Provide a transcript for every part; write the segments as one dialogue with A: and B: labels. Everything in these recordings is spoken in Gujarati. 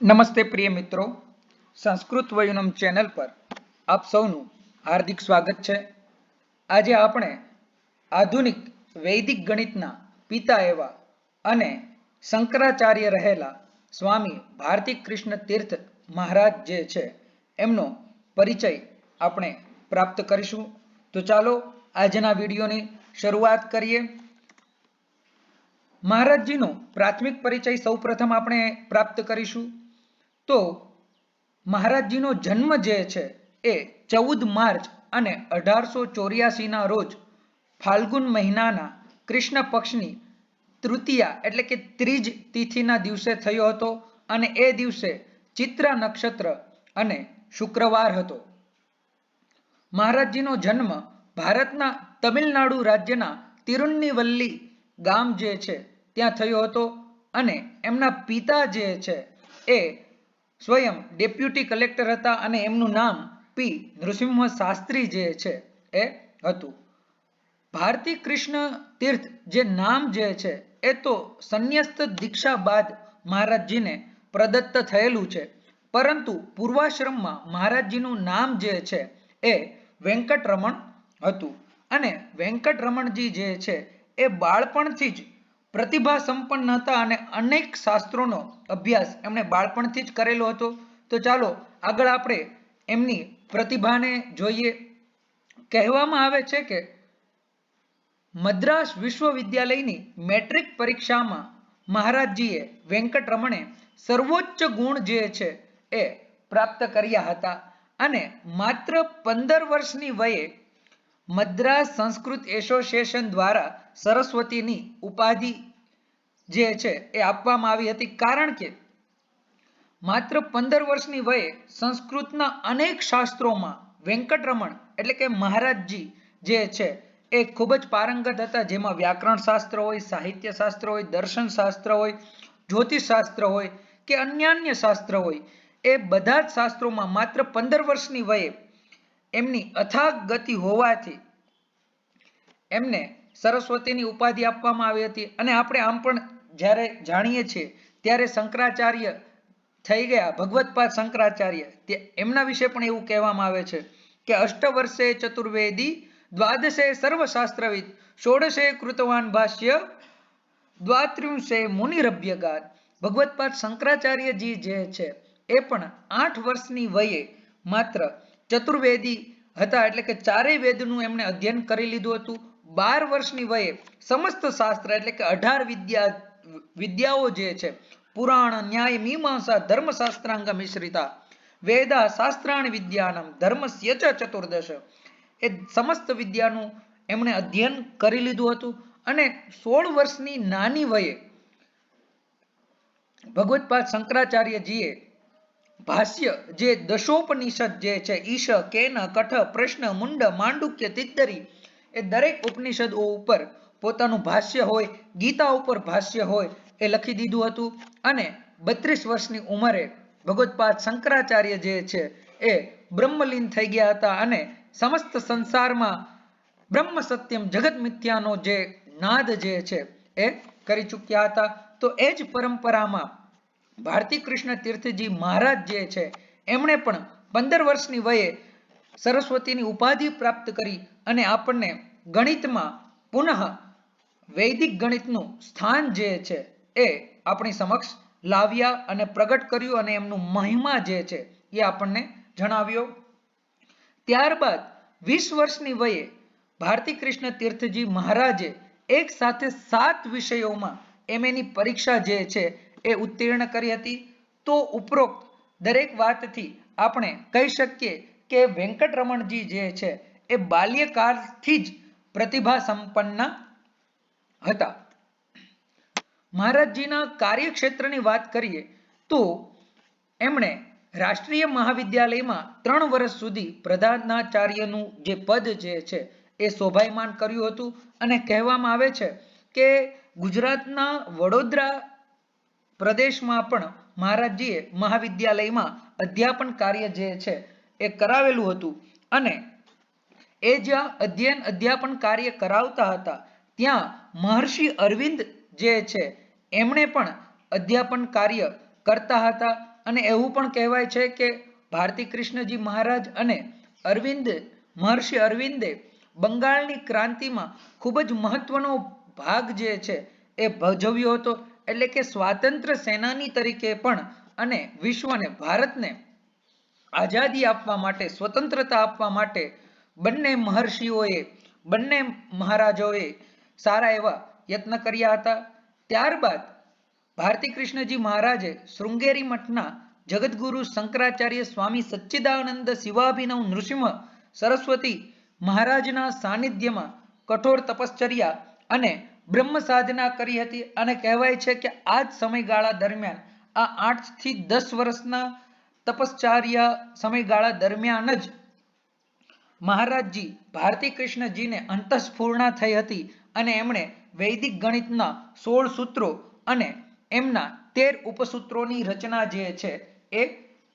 A: નમસ્તે પ્રિય મિત્રો. સંસ્કૃત વયુનમ ચેનલ પર આપ સૌનું હાર્દિક સ્વાગત છે. આજે આપણે આધુનિક વૈદિક ગણિતના પિતા એવા અને શંકરાચાર્ય રહેલા સ્વામી ભારતી કૃષ્ણ તીર્થ મહારાજ જે છે, એમનો પરિચય આપણે પ્રાપ્ત કરીશું. તો ચાલો આજના વિડીયોની શરૂઆત કરીએ. મહારાજજીનો પ્રાથમિક પરિચય સૌપ્રથમ આપણે પ્રાપ્ત કરીશું. તો મહારાજજીનો જન્મ જે છે એ ચૌદ માર્ચ અને અઢારસો ચોર્યાસીના રોજ ફાલ્ગુન મહિનાના કૃષ્ણ પક્ષની તૃતીયા એટલે કે ત્રીજ તિથિના દિવસે થયો હતો અને એ દિવસે ચિત્ર નક્ષત્ર અને શુક્રવાર હતો. મહારાજજીનો જન્મ ભારતના તમિલનાડુ રાજ્યના તિરુન્નીવલ્લી ગામ જે છે ત્યાં થયો હતો અને એમના પિતા જે છે એ સ્વયં ડેપ્યુટી કલેક્ટર હતા અને એમનું નામ પી. નૃસિંહ શાસ્ત્રી જે છે એ હતું. ભારતી કૃષ્ણ તીર્થ જે નામ જે છે એ તો સંન્યસ્ત દીક્ષા બાદ મહારાજજીને પ્રદત્ત થયેલું છે. પરંતુ પૂર્વાશ્રમમાં મહારાજજીનું નામ જે છે એ વેંકટરમણ હતું. અને વેંકટરમણજી જે છે એ બાળપણથી જ પ્રતિભા સંપન્ન હતા અને અનેક શાસ્ત્રોનો અભ્યાસ એમણે બાળપણથી જ કરેલો હતો. તો ચાલો આગળ આપણે એમની પ્રતિભાને જોઈએ. કહેવામાં આવે છે કે મદ્રાસ વિશ્વવિદ્યાલયની મેટ્રિક પરીક્ષામાં મહારાજજીએ વેંકટરમણે સર્વોચ્ચ ગુણ જે છે એ પ્રાપ્ત કર્યા હતા અને માત્ર પંદર વર્ષની વયે મદ્રાસ સંસ્કૃત એસોસિએશન દ્વારા સરસ્વતીની ઉપાધિ જે છે એ આપવામાં આવી હતી. કારણ કે માત્ર પંદર વર્ષની વયે સંસ્કૃતના અનેક શાસ્ત્રોમાં વેંકટરમણ એટલે કે મહારાજજી જે છે એ ખૂબ જ પારંગત હતા. જેમાં વ્યાકરણ શાસ્ત્ર હોય, સાહિત્ય શાસ્ત્ર હોય, દર્શન શાસ્ત્ર હોય, જ્યોતિષ શાસ્ત્ર હોય કે અન્યાન્ય શાસ્ત્ર હોય, એ બધા જ શાસ્ત્રોમાં માત્ર પંદર વર્ષની વયે એમની અથાગ ગતિ હોવાથી એમને સરસ્વતીની ઉપાધિ આપવામાં આવી હતી. અને આપણે આમ પણ જ્યારે જાણીએ છીએ, ત્યારે શંકરાચાર્ય થઈ ગયા ભગવતપાદ શંકરાચાર્ય. એમના વિશે પણ એવું કહેવામાં આવે છે કે અષ્ટ વર્ષે ચતુર્વેદી, દ્વાદશે સર્વશાસ્ત્રવિદ, ષોડશે કૃતવાન ભાષ્ય દ્વાત્રિંશે મુનિરભ્યગાત ભગવતપાદ શંકરાચાર્યજી જે છે, એ પણ આઠ વર્ષની વયે માત્ર ચતુર્વેદી હતા. એટલે કે ચારેય વેદનું એમણે અધ્યયન કરી લીધું હતું. બાર વર્ષની વયે સમસ્ત શાસ્ત્ર એટલે કે અઢાર વિદ્યા, વિદ્યાઓ જે છે, પુરાણ, ન્યાય, મીમાંસા ધર્મશાસ્ત્રાંગ મિશ્રિતા, વેદા, શાસ્ત્રાણ વિદ્યાનમ ધર્મસ્ય ચ ચતુર્દશ એ સમસ્ત વિદ્યાનું એમણે અધ્યયન કરી લીધું હતું. અને સોળ વર્ષની નાની વયે ભગવતપાદ શંકરાચાર્યજીએ ભાષ્ય જે દશોપનિષદ જે છે, ઈશ, કેન, કઠ, પ્રશ્ન, મુંડ, માંડુક્ય, તિત્તરી એ દરેક ઉપનિષદો ઉપર પોતાનું ભાષ્ય હોય, ગીતા ઉપર ભાષ્ય હોય એ લખી દીધું હતું. અને બત્રીસ વર્ષની ઉંમરે ભગવતપાદ શંકરાચાર્ય જે છે એ બ્રહ્મલીન થઈ ગયા હતા અને સમસ્ત સંસારમાં બ્રહ્મ સત્યમ જગત મિથ્યાનો જે નાદ જે છે એ કરી ચૂક્યા હતા. તો એ જ પરંપરામાં ભારતી કૃષ્ણ તીર્થજી મહારાજ જે છે, એમણે પણ પંદર વર્ષની વયે સરસ્વતીની ઉપાધિ પ્રાપ્ત કરી અને આપણને ગણિતમાં પુનઃ વૈદિક ગણિતનું સ્થાન જે છે એ આપણી સમક્ષ લાવ્યા અને પ્રગટ કર્યું અને એમનું મહિમા જે છે એ આપણને જણાવ્યો. ત્યારબાદ વીસ વર્ષની વયે ભારતી કૃષ્ણ તીર્થજી મહારાજે એક સાથે સાત વિષયોમાં એમએની પરીક્ષા જે છે એ ઉત્તીર્ણ કરી હતી. તો ઉપરોક્ત દરેક વાતથી આપણે કહી શકીએ કે વેંકટરમણજી જે છે એ બાલ્યકાળથી જ પ્રતિભા સંપન્ન હતા. મહારાજજીના કાર્યક્ષેત્રની વાત કરીએ તો એમણે રાષ્ટ્રીય મહાવિદ્યાલયમાં ત્રણ વર્ષ સુધી પ્રધાનાચાર્યનું જે પદ જે છે એ શોભાયમાન કર્યું હતું અને કહેવામાં આવે છે કે ગુજરાતના વડોદરા પ્રદેશમાં પણ મહારાજજીએ મહાવિદ્યાલયમાં અધ્યાપન કાર્ય જે છે એ કરાવેલું હતું. અને એ જ્યાં અધ્યયન અધ્યાપન કાર્ય કરાવતા હતા, ત્યાં મહર્ષિ અરવિંદ જે છે, એમણે પણ અધ્યાપન કાર્ય કરતા હતા. અને એવું પણ કહેવાય છે કે ભારતી કૃષ્ણજી મહારાજ અને અરવિંદ, મહર્ષિ અરવિંદે બંગાળની ક્રાંતિમાં ખૂબ જ મહત્વનો ભાગ જે છે, એ ભજવ્યો હતો. એટલે કે સ્વાતંત્ર્ય સેનાની તરીકે પણ અને વિશ્વને, ભારતને આઝાદી આપવા માટે, સ્વતંત્રતા આપવા માટે બંને મહર્ષિઓએ, બંને મહારાજાઓએ સારા એવા યત્ન કર્યા હતા. ત્યારબાદ ભારતી કૃષ્ણજી મહારાજે શૃંગેરી મઠના જગદગુરુ શંકરાચાર્ય સ્વામી સચ્ચિદાનંદ શિવાભિનવ નૃસિંહ સરસ્વતી મહારાજના સાનિધ્યમાં કઠોર તપશ્ચર્યા અને બ્રહ્મ સાધના કરી હતી. અને કહેવાય છે કે આ જ સમયગાળા દરમિયાન આ આઠથી દસ વર્ષના તપશ્ચાર્ય સમયગાળા દરમિયાન જ મહારાજજી ભારતી કૃષ્ણજીને અંતસ્ફૂર્ણા થઈ હતી અને એમણે વૈદિક ગણિતના સોળ સૂત્રો અને એમના તેર ઉપસૂત્રોની રચના જે છે એ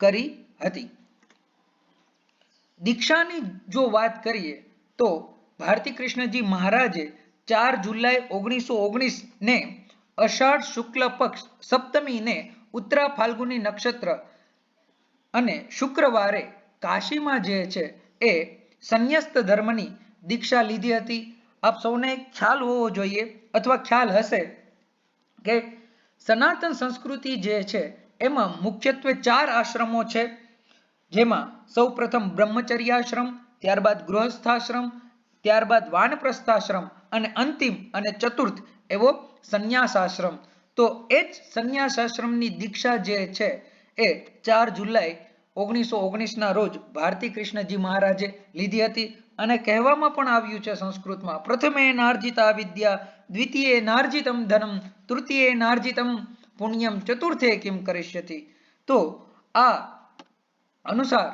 A: કરી હતી. દીક્ષાની જો વાત કરીએ તો ભારતી કૃષ્ણજી મહારાજે ચાર જુલાઈ ઓગણીસો ઓગણીસ ને અષાઢ શુક્લ પક્ષ સપ્તમી ને ઉત્તરા ફાલ્ગુની નક્ષત્ર અને શુક્રવારે કાશીમાં જે છે એ સંન્યસ્ત ધર્મની દીક્ષા લીધી હતી. આપ સૌને ખ્યાલ હોવો જોઈએ અથવા ખ્યાલ હશે કે સનાતન સંસ્કૃતિ જે છે એમાં મુખ્યત્વે ચાર આશ્રમો છે. જેમાં સૌ પ્રથમ બ્રહ્મચર્યાશ્રમ, ત્યારબાદ ગૃહસ્થાશ્રમ, ત્યારબાદ વાનપ્રસ્થાશ્રમ અને અંતિમ અને ચતુર્થ એવો સંન્યાસ આશ્રમ તો એ જ સંન્યાસ આશ્રમની દીક્ષા જે છે એ ચાર જુલાઈ ઓગણીસો ઓગણીસના રોજ ભારતી કૃષ્ણજી મહારાજે લીધી હતી અને કહેવામાં પણ આવ્યું છે સંસ્કૃતમાં, પ્રથમે નાર્જિતા વિદ્યા, દ્વિતીય નાર્જિતમ ધનમ, તૃતીય નાર્જિતમ પુણ્યમ, ચતુર્થે કિમ કરિષ્યતિ. તો આ અનુસાર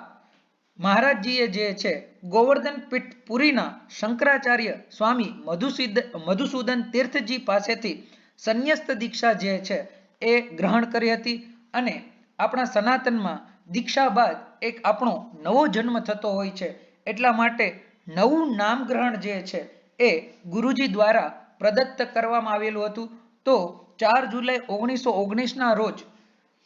A: મહારાજજીએ જે છે ગોવર્ધન પીઠ પુરીના શંકરાચાર્ય સ્વામી મધુસિદ્ધ, મધુસૂદન તીર્થજી પાસેથી સંન્યસ્ત દીક્ષા જે છે એ ગ્રહણ કરી હતી અને આપણા સનાતનમાં દીક્ષા બાદ એક આપણો નવો જન્મ થતો હોય છે. એટલા માટે નવું નામગ્રહણ જે છે એ ગુરુજી દ્વારા પ્રદત્ત કરવામાં આવેલું હતું. તો ચાર જુલાઈ ઓગણીસો ઓગણીસના રોજ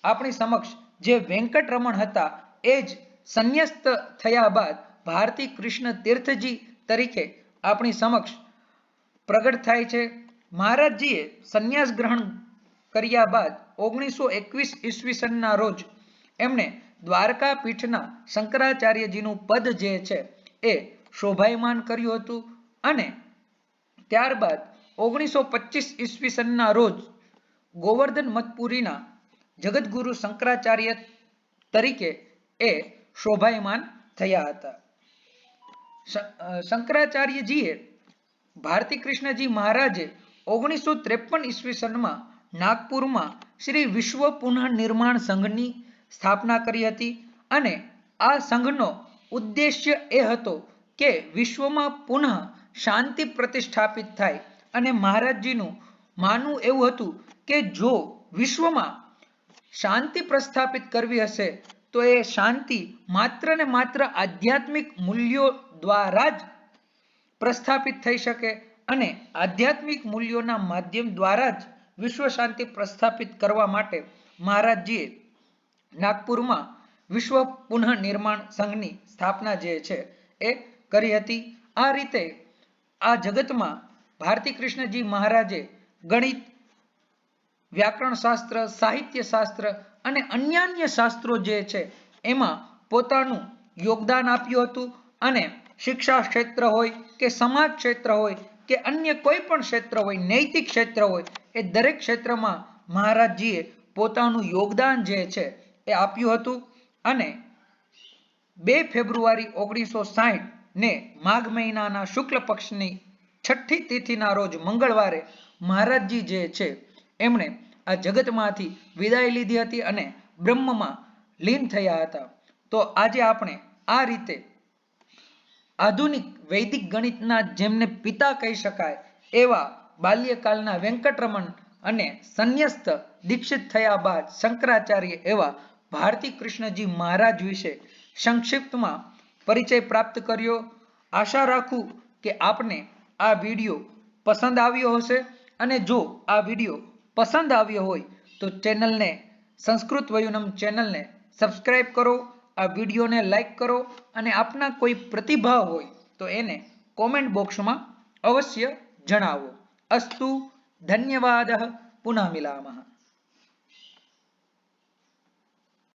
A: આપણી સમક્ષ જે વેંકટરમણ હતા એ જ સંન્યસ્ત થયા બાદ ભારતી કૃષ્ણ તીર્થજી તરીકે આપણી સમક્ષ પ્રગટ થાય છે. મહારાજજીએ સંન્યાસ ગ્રહણ કર્યા બાદ ઓગણીસો એકવીસ ઈસવીસનના રોજ એમણે દ્વારકા પીઠના શંકરાચાર્યજીનું પદ જે છે એ શોભાયમાન કર્યું હતું અને ત્યારબાદ ઓગણીસો પચીસ ઈસવીસનના રોજ ગોવર્ધન મતપુરીના જગદગુરુ શંકરાચાર્ય તરીકે એ શોભાયમાન થયા હતા. શંકરાચાર્યજીએ ભારતી કૃષ્ણજી મહારાજે ઓગણીસો ત્રેપન ઈસવીસનમાં નાગપુરમાં શ્રી વિશ્વ પુનઃનિર્માણ સંઘની સ્થાપના કરી હતી અને આ સંઘનો ઉદ્દેશ્ય એ હતો કે વિશ્વમાં પુનઃ શાંતિ પ્રતિષ્ઠાપિત થાય. અને મહારાજજીનું માનવું એવું હતું કે જો વિશ્વમાં શાંતિ પ્રસ્થાપિત કરવી હશે, તો એ શાંતિ માત્ર ને માત્ર આધ્યાત્મિક મૂલ્યો દ્વારા જ પ્રસ્થાપિત થઈ શકે અને આધ્યાત્મિક મૂલ્યોના માધ્યમ દ્વારા જ વિશ્વ શાંતિ પ્રસ્થાપિત કરવા માટે મહારાજજીએ નાગપુરમાં વિશ્વ પુનઃ નિર્માણ સંઘની સ્થાપના જે છે એ કરી હતી. આ રીતે આ જગતમાં ભારતી કૃષ્ણજી મહારાજે ગણિત, વ્યાકરણ શાસ્ત્ર, સાહિત્ય શાસ્ત્ર અને અન્ય શાસ્ત્રો જે છે એમાં પોતાનું યોગદાન આપ્યું હતું. અને શિક્ષા ક્ષેત્ર હોય કે સમાજ ક્ષેત્ર હોય કે અન્ય કોઈ પણ ક્ષેત્ર હોય, નૈતિક ક્ષેત્ર હોય, એ દરેક ક્ષેત્રમાં મહારાજજીએ પોતાનું યોગદાન જે છે એ આપ્યું હતું અને બે ફેબ્રુઆરી ઓગણીસો સાહીઠ ને માઘ મહિનાના શુક્લ પક્ષની છઠ્ઠી તિથિના રોજ મંગળવારે મહારાજજી જે છે, એમણે આ જગતમાંથી વિદાય લીધી હતી અને બ્રહ્મમાં લીન થયા હતા. તો આજે આપણે આ રીતે આધુનિક વૈદિક ગણિતના જેમને પિતા કહી શકાય, એવા બાલ્યકાલના વેંકટરમણ અને સંન્યસ્ત દીક્ષિત થયા બાદ શંકરાચાર્ય એવા ભારતી કૃષ્ણજી મહારાજ વિશે સંક્ષિપ્તમાં પરિચય પ્રાપ્ત કર્યો. આશા રાખું કે આપને આ વીડિયો પસંદ આવ્યો હશે અને જો આ વીડિયો પસંદ આવ્યો હોય તો ચેનલને સંસ્કૃત વયુનમ ચેનલને સબસ્ક્રાઈબ કરો. આ વિડીયોને લાઈક કરો અને આપના કોઈ પ્રતિભાવ હોય તો એને કોમેન્ટ બોક્સમાં અવશ્ય જણાવો. અસ્તુ, ધન્યવાદ. પુનઃ મિલામः